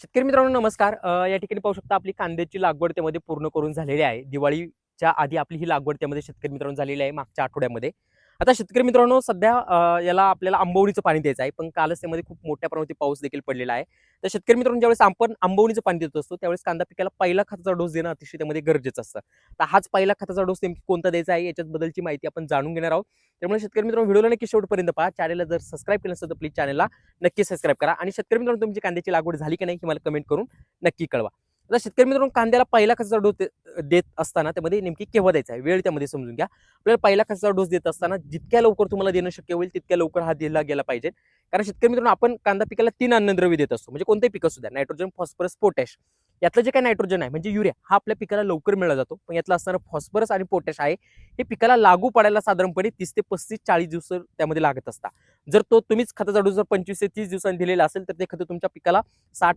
शेतकरी मित्रांनो नमस्कार. या ठिकाणी पाहू शकता आपली कांद्याची लागवड त्यामध्ये पूर्ण करून झालेली आहे. दिवाळीच्या आधी आपली ही लागवड त्यामध्ये शेतकरी मित्रांनो झालेली आहे मागच्या आठवड्यामध्ये. आता शेतकरी मित्रांनो सध्या याला आपल्याला आंबवणीचं पाणी द्यायचं आहे. पण कालच त्यामध्ये खूप मोठ्या प्रमाणात पाऊस देखील पडलेला आहे. तर शेतकरी मित्रांनो ज्यावेळेस आपण आंबवणीचं पाणी देत असतो त्यावेळेस कांदा पिकाला पहिला खताचा डोस देणं अतिशय त्यामध्ये गरजेचं असतं. तर हाच पहिला खताचा डोस नेमकी कोणता द्यायचा आहे याच्याचबद्दलची माहिती आपण जाणून घेणार आहोत. त्यामुळे शेतकरी मित्रांनो व्हिडिओला नक्की शेवटपर्यंत पहा. चॅनलला जर सबस्क्राईब केलं असेल तर प्लीज चॅनलला नक्की सबस्क्राईब करा. आणि शेतकरी मित्रांनो तुमची कांद्याची लागवड झाली की नाही हे मला कमेंट करून नक्की कळवा. आता शेतकरी मित्रांनो कांद्याला पहिला खताचा डोस देत असताना त्यामध्ये नेमकी केव्हा द्यायचा आहे? वेळ त्यामध्ये समजून घ्या. आपल्याला पहिला खताचा डोस देत असताना जितक्या लवकर तुम्हाला देणं शक्य होईल तितक्या लवकर हा दिला गेला पाहिजे. कारण शेतकरी मित्रांनो आपण कांदा पिकाला तीन अन्नद्रव्य देत असतो. म्हणजे कोणतेही पिकं सुद्धा नायट्रोजन फॉस्फरस पोटॅश. यातलं जे काही नायट्रोजन आहे म्हणजे युरिया हा आपल्या पिकाला लवकर मिळला जातो. पण यातलं असणारं फॉस्फरस आणि पोटॅश आहे हे पिकाला लागू पडायला साधारणपणे तीस ते पस्तीस चाळीस दिवस त्यामध्ये लागत असतात. जर तो तुम्हीच खताचा डोस जर पंचवीस ते तीस दिवसांनी दिलेला असेल तर ते खतं तुमच्या पिकाला साठ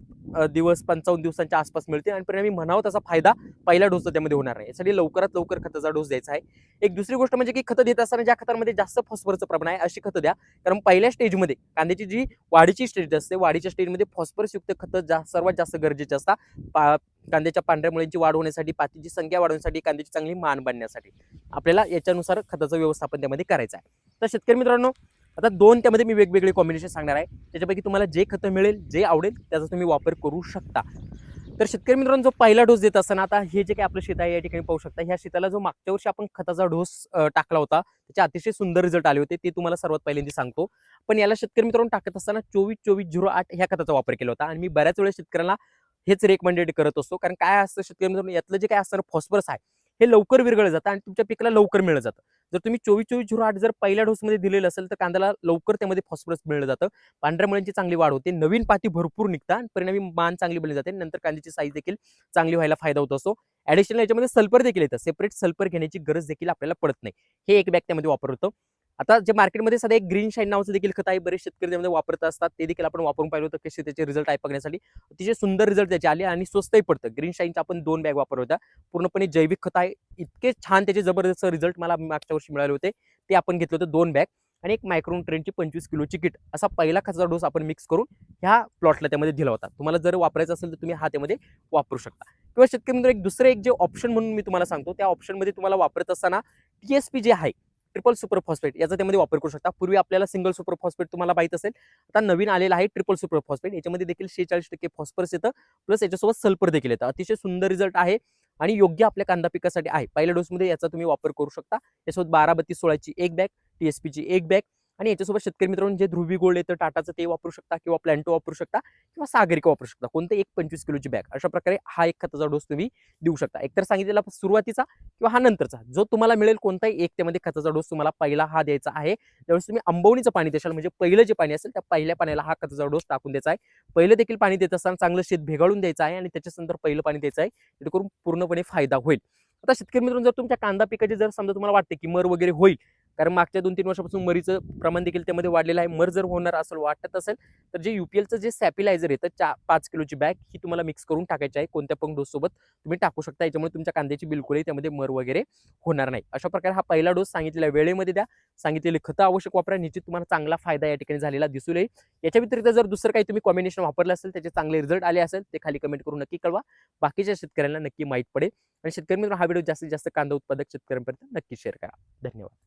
दिवस पंचावन्न दिवसांच्या आसपास मिळते आणि परिणामी म्हणावं त्याचा फायदा पहिल्या डोसचा त्यामध्ये होणार नाही. यासाठी लवकरात लवकर खताचा डोस द्यायचा आहे. एक दुसरी गोष्ट म्हणजे की खतं देत असताना ज्या खतांमध्ये जास्त फॉस्फरचं प्रमाण आहे अशी खतं द्या. कारण पहिल्या स्टेजमध्ये कांद्याची जी वाढीची स्टेज असते वाढीच्या स्टेजमध्ये फॉस्फरसयुक्त खतं जा सर्वात जास्त गरजेचे असतात. पा कांद्याच्या पांढऱ्या मुळ्यांची वाढ होण्यासाठी पातीची संख्या वाढवण्यासाठी कांद्याची चांगली मान बांधण्यासाठी. आपल्याला याच्यानुसार खताचं व्यवस्थापन त्यामध्ये करायचं आहे. तर शेतकरी मित्रांनो आता दोन त्यामध्ये मी वेगवेगळे कॉम्बिनेशन सांगणार आहे. त्याच्यापैकी तुम्हाला जे खतं मिळेल जे आवडेल त्याचा तुम्ही वापर करू शकता. तर शेतकरी मित्रांनो जो पहिला डोस देत असताना आता हे जे काही आपलं शेत आहे या ठिकाणी पाहू शकता ह्या शेताला जो मागच्या वर्षी आपण खताचा डोस टाकला होता त्याचे अतिशय सुंदर रिझल्ट आले होते ते तुम्हाला सर्वात पहिल्यांदा सांगतो. पण याला शेतकरी मित्रांनो टाकत असताना चोवीस चोवीस झिरो आठ ह्या खताचा वापर केला होता. आणि मी बऱ्याच वेळेस शेतकऱ्यांना हेच रेकमेंडेड करत असतो कारण काय असतं शेतकरी मित्रांनो यातलं जे काय असतं फॉस्फरस आहे हे लवकर विरघळलं जातं आणि तुमच्या पिकाला लवकर मिळलं जातं. जर तुम्ही चोवीस चोवीस झिरो आठ जर पहिल्या डोसमध्ये दिलेलं असेल तर कांद्याला लवकर त्यामध्ये फॉस्फरस मिळलं जातं. पांढऱ्या मुळ्यांची चांगली वाढ होते. नवीन पाती भरपूर निघतात. परिणामी मान चांगली बनली जाते. नंतर कांद्याची साईज देखील चांगली व्हायला फायदा होत असतो. ऍडिशनल याच्यामध्ये सल्फर देखील येतं. सेपरेट सल्फर घेण्याची गरज देखील आपल्याला पडत नाही. हे एक बॅग त्यामध्ये वापर होतं आता जे मार्केटमध्ये सध्या एक ग्रीन शाईन नावाचं देखील खत आहे बरेच शेतकरी त्यामध्ये वापरत असतात. ते देखील आपण वापरून पाहिलं होतं कसे त्याचे रिझल्ट आहे बघण्यासाठी. अतिशय सुंदर रिझल्ट त्याचे आले आणि स्वस्तही पडतं. ग्रीन शाईनचं आपण दोन बॅग वापर होता पूर्णपणे जैविक खत आहे. इतके छान त्याचे जबरदस्त रिझल्ट मला मागच्या वर्षी मिळाले होते. ते आपण घेतलं होतं दोन बॅग आणि एक मायक्रोन ट्रेनची पंचवीस किलोची किट असा पहिला खताचा डोस आपण मिक्स करून ह्या प्लॉटला त्यामध्ये दिला होता. तुम्हाला जर वापरायचा असेल तर तुम्ही हा त्यामध्ये वापरू शकता. किंवा शेतकरी मित्र एक दुसरं एक जे ऑप्शन म्हणून मी तुम्हाला सांगतो त्या ऑप्शनमध्ये तुम्हाला वापरत असताना टीएसपी जे आहे ट्रिपल सुपर फॉस्फेट याचा त्यामध्ये वापर करू शकता. पूर्वी आपल्याला सिंगल सुपर फॉस्फेट तुम्हाला माहीत असेल. आता नवीन आलेला आहे ट्रिपल सुपर फॉस्फेट याच्यामध्ये देखील शेचाळीस टक्के फॉस्फरस येतं. प्लस याच्यासोबत सल्फर देखील येतं. अतिशय सुंदर रिझल्ट आहे आणि योग्य आपल्या कांदा पिकासाठी आहे. पहिल्या डोसमध्ये याचा तुम्ही वापर करू शकता. यासोबत बारा बत्तीस सोळाची एक बॅग टीएसपीची एक बॅग आणि याच्यासोबत शेतकरी मित्रांनो जे ध्रुवी गोल्ड येतं टाटाचं ते वापरू शकता किंवा प्लॅन्टो वापरू शकता किंवा सागरिका वापरू शकता. कोणतं एक पंचवीस किलोची बॅग. अशा प्रकारे हा एक खताचा डोस तुम्ही देऊ शकता. एकतर सांगितलेला सुरुवातीचा किंवा हा नंतरचा. जो तुम्हाला मिळेल कोणताही एक त्यामध्ये खताचा डोस तुम्हाला पहिला हा द्यायचा आहे. त्यावेळेस तुम्ही अंबवणीचं पाणी देशाल म्हणजे पहिलं जे पाणी असेल त्या पहिल्या पाण्याला हा खताचा डोस टाकून द्यायचा आहे. पहिलं देखील पाणी देत असताना चांगलं शेत भेगाळून द्यायचं आहे आणि त्याच्यानंतर पहिलं पाणी द्यायचं आहे. जेणेकरून पूर्णपणे फायदा होईल. आता शेतकरी मित्रांनो जर तुमच्या कांदा पिकाची जर समजा तुम्हाला वाटते की मर वगैरे होईल कारण मागच्या दोन तीन वर्षापासून मरीचं प्रमाण देखील त्यामध्ये वाढलेलं आहे. मर जर होणार असेल वाटत असेल तर जे युपीएलचं जे सॅपिलायझर येतं चा पाच किलोची बॅग ही तुम्हाला मिक्स करून टाकायची आहे. कोणत्या पण डोससोबत तुम्ही टाकू शकता. याच्यामुळे तुमच्या कांद्याची बिलकुलही त्यामध्ये मर वगैरे होणार नाही. अशा प्रकारे हा पहिला डोस सांगितलेल्या वेळेमध्ये द्या. सांगितलेली खतं आवश्यक वापरा. निश्चित तुम्हाला चांगला फायदा या ठिकाणी झालेला दिसून येईल याच्या व्यतिरिक्त जर दुसरं काही तुम्ही कॉम्बिनेशन वापरलं असेल त्याचे चांगले रिझल्ट आले असेल ते खाली कमेंट करून नक्की कळवा. बाकीच्या शेतकऱ्यांना नक्की माहीत पडेल. आणि शेतकरी मित्र हा व्हिडिओ जास्तीत जास्त कांदा उत्पादक शेतकऱ्यांपर्यंत नक्की शेअर करा. धन्यवाद.